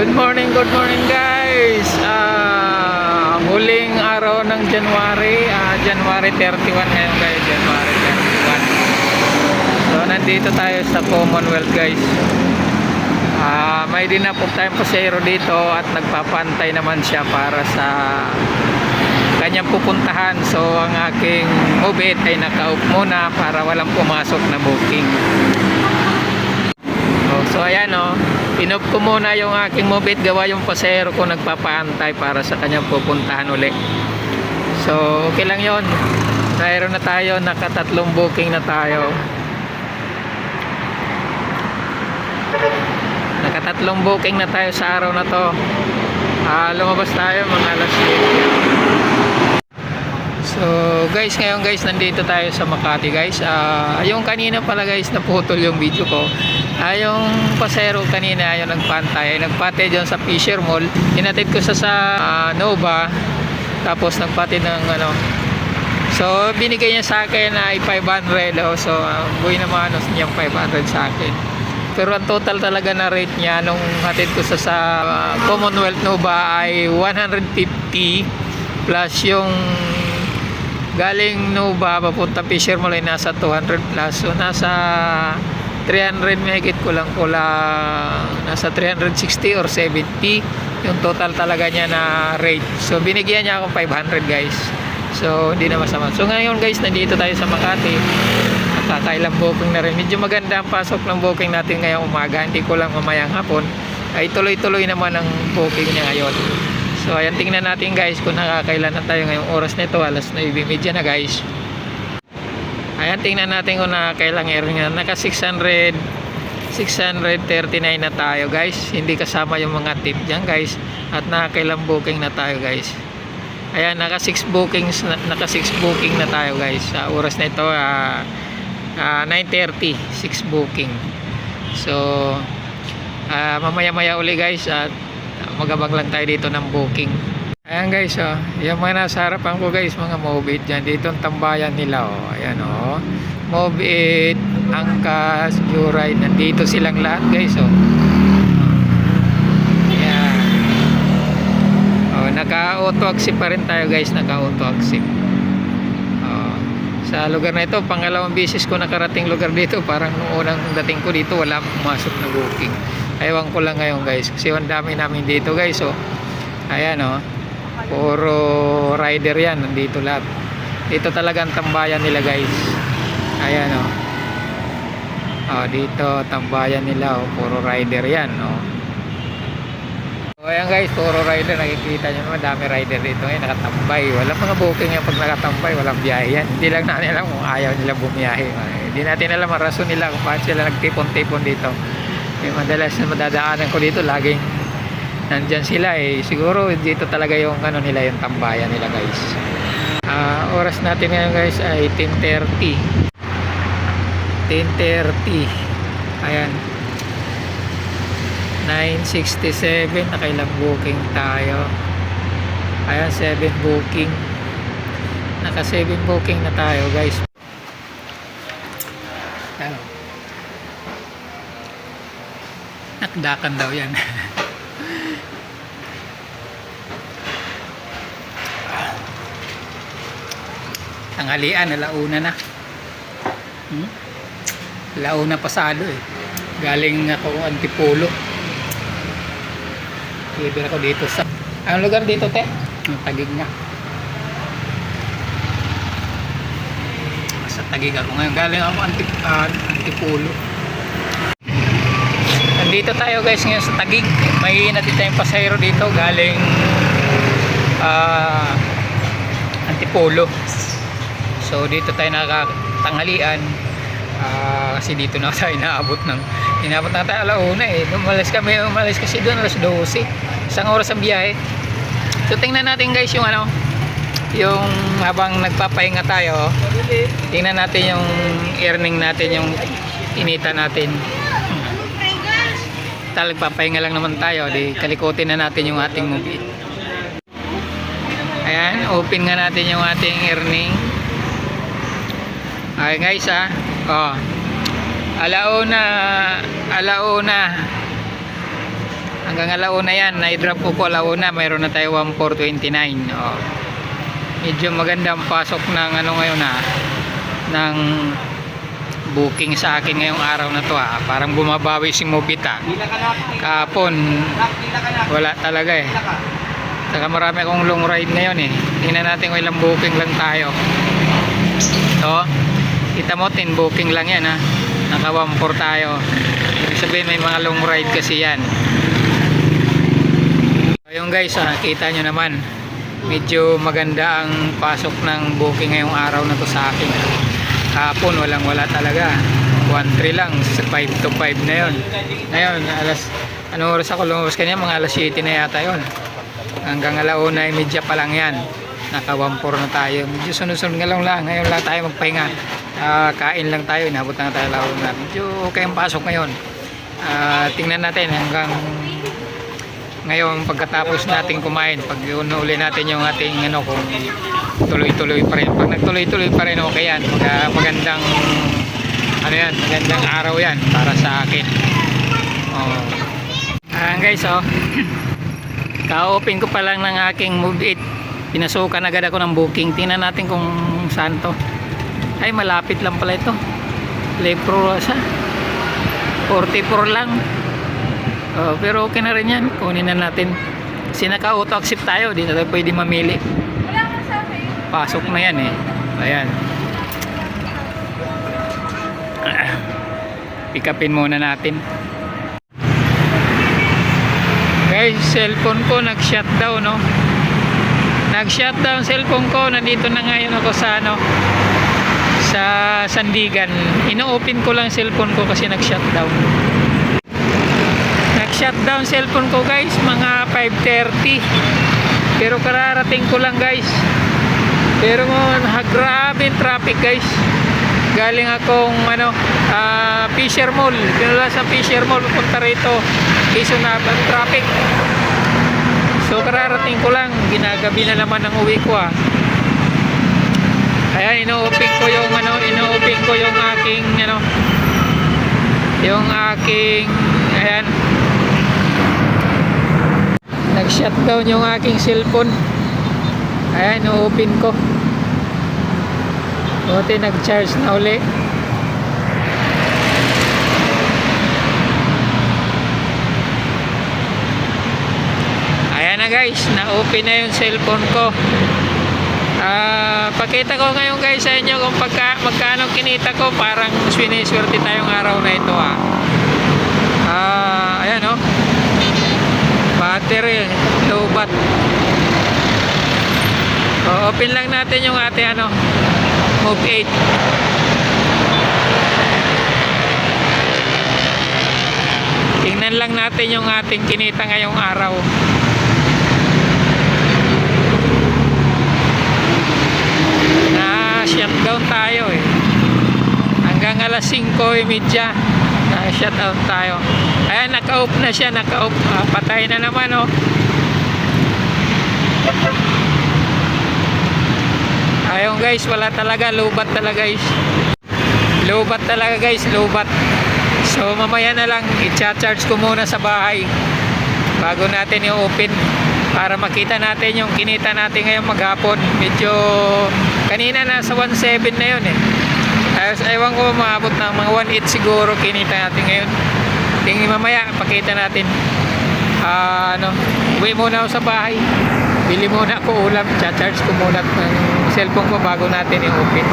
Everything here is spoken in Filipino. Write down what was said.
Good morning, good morning guys. Ah, huling araw ng January, ah, January 31 ngayon guys, January 31. So nandito tayo sa Commonwealth guys. Ah, may dinapok tayong pasero dito at nagpapantay naman siya para sa kanyang pupuntahan. So ang aking mobit ay nakaup muna para walang pumasok na booking. Oh, so ayan oh, pinop ko muna yung aking mobit gawa yung pasero ko nagpapaantay para sa kanyang pupuntahan uli. So okay lang yon. Mayroon na tayo, nakatatlong booking na tayo. Nakatatlong booking na tayo sa araw na to. Ah, lumabas tayo mga alas 8. So guys, ngayon guys, nandito tayo sa Makati guys. Ah, yung kanina pala guys, naputol yung video ko. Ah, yung pasero kanina, yung nagpantay, ay nagpatay dyan sa Fisher Mall. Inatid ko sa sa ah, Nova. Tapos nagpatid ng ano. So binigay niya sa akin ay 500. Oh, so uh, buhay naman ano, niya 500 sa akin. Pero ang total talaga na rate niya nung hatid ko sa, sa ah, Commonwealth Nova ay 150 plus yung galing Nova papunta Fisher Mall ay nasa 200 plus so nasa 300 megit ko lang kulang nasa 360 or 70 yung total talaga niya na rate. So binigyan niya akong 500 guys. So hindi na masama. So ngayon guys nandito tayo sa Makati. Nakakailang booking na rin. Medyo maganda ang pasok ng booking natin ngayong umaga. Hindi ko lang mamayang hapon. Ay tuloy-tuloy naman ang booking niya ngayon. So ayan tingnan natin guys kung nakakailan na tayo ngayong oras nito alas 9.30 na guys. Ayan tingnan natin kung nakakailang earning na naka 600 639 na tayo guys. Hindi kasama yung mga tip diyan guys at nakakailang booking na tayo guys. Ayan naka 6 bookings na- naka 6 booking na tayo guys. Sa oras na ito ah, ah, 9.30 6 booking. So ah, mamaya-maya uli guys at magabang lang tayo dito ng booking ayan guys oh. Yung mga nasa harapan ko guys mga mobit dyan. Dito ang tambayan nila oh. Ayan oh. Mobit angkas joyride nandito silang lahat guys oh. Ayan. Oh naka auto accept pa rin tayo guys. Naka auto accept oh. Sa lugar na ito pangalawang bisis ko nakarating lugar dito. Parang nung unang dating ko dito wala pumasok na booking. Ewan ko lang ngayon guys kasi ang dami namin dito guys oh. Ayan oh puro rider yan nandito lahat dito talaga ang tambayan nila guys ayan oh oh dito tambayan nila oh puro rider yan oh So ayan guys, puro rider, nakikita nyo naman, rider dito ngayon, nakatambay. Walang mga booking yan pag nakatambay, walang biyahe yan. Hindi lang natin alam kung ayaw nila bumiyahe. Hindi natin alam ang rason nila kung bakit sila nagtipon-tipon dito. Yung madalas na madadaanan ko dito, laging nandyan sila eh. Siguro dito talaga yung ano nila, yung tambayan nila guys. Ah, oras natin ngayon guys ay 10.30. 10.30. Ayan. 967 nakailang booking tayo ayan 7 booking naka 7 booking na tayo guys ayan nakdakan daw yan tanghalian alauna na hmm? alauna pasado eh galing ako antipolo Bibir ako dito sa... Anong lugar dito, te? Ang tagig nga. Sa tagig ako ngayon. Galing ako anti, ah, Antipolo. Nandito tayo guys ngayon sa tagig. May natin tayong pasayro dito. Galing ah, Antipolo. So dito tayo nakatanghalian. Ah, kasi dito na tayo naabot ng inabot na tayo alauna eh. Umalis kami umalis kasi doon alas 12 isang oras ang biyahe. So tingnan natin guys yung ano yung habang nagpapahinga tayo tingnan natin yung earning natin yung inita natin. Tal nagpapahinga lang naman tayo. Di kalikutin na natin yung ating movie. Ayan open nga natin yung ating earning ay guys ah oh alauna alauna Hanggang alauna yan. Na-drop ko po alauna. Mayroon na tayo 1429. Oh. Medyo maganda ang pasok ng ano ngayon ha. Ng booking sa akin ngayong araw na to ha. Parang bumabawi si Mobita. Pila ka na. Kahapon, Nak, pila ka na. wala talaga eh. Saka marami akong long ride ngayon eh. Tingnan natin kung ilang booking lang tayo. So, kita mo, 10 booking lang yan ha. Naka 1-4 tayo. Ibig sabihin may mga long ride kasi yan. So, yung guys, ha, kita nyo naman. Medyo maganda ang pasok ng booking ngayong araw na to sa akin. ha. Kahapon, walang wala talaga. 1-3 lang, sa 5 to 5 na yon. Ngayon, alas, ano oras ako lumabas kanina? Mga alas 7 na yata yon hanggang alauna ay medya pa lang yan naka 1-4 na tayo medyo sunod-sunod nga lang lang ngayon lang tayo magpahinga Ah, kain lang tayo inabot na tayo alauna medyo okay ang pasok ngayon Ah, tingnan natin hanggang ngayon pagkatapos natin kumain pag uli natin yung ating ano kung tuloy-tuloy pa rin pag nagtuloy-tuloy pa rin okay yan Mag- magandang ano yan magandang araw yan para sa akin oh. Ah, guys oh Ka-open ko pa lang ng aking Move It. Pinasukan agad ako ng booking. Tingnan natin kung saan to. Ay, malapit lang pala ito. Lepro sa 44 lang. Oh, pero okay na rin yan. Kunin na natin. Kasi naka-auto accept tayo. Di na tayo pwede mamili. Pasok na yan eh. Ayan. Pick upin muna natin. Guys, cellphone ko nag-shutdown, no? Nag-shutdown cellphone ko. Nandito na ngayon ako sa ano sa Sandigan. Ino-open ko lang cellphone ko kasi nag-shutdown. Nag-shutdown cellphone ko, guys, mga 5:30. Pero kararating ko lang, guys. Pero grabe traffic, guys. Galing akong ano, ah, Fisher Mall. Pinula sa Fisher Mall pupunta rito. Quezon Avenue ang traffic. So kararating ko lang, ginagabi na naman ang uwi ko ah. Ayan, ino-open ko yung ano, ino-open ko yung aking ano, yung aking ayan. Nag-shutdown yung aking cellphone. Ayan, ino-open ko. Buti nag-charge na uli. Ayan na guys, na-open na yung cellphone ko. Ah, pakita ko ngayon guys sa inyo kung pagka, magkano kinita ko parang siniswerte tayong araw na ito ah. Ah, ayan oh. Battery, low bat. O, open lang natin yung ating ano, Move 8. Tingnan lang natin yung ating kinita ngayong araw. Na shutdown tayo eh. Hanggang alas 5:30 na shutdown tayo. Ayan, naka-off na siya, naka-off. Ah, patay na naman oh. Ayun guys, wala talaga, lobat talaga guys. Lobat talaga guys, lobat. So mamaya na lang, i-charge ko muna sa bahay bago natin i-open para makita natin yung kinita natin ngayong maghapon. Medyo kanina nasa 1.7 na yun eh. Ayos, ewan ko maabot ng mga 1.8 siguro kinita natin ngayon. Tingin mamaya, pakita natin. Ah, ano, uwi muna ako sa bahay. Bili muna ako ulam, charge ko muna ng cellphone ko bago natin i-open.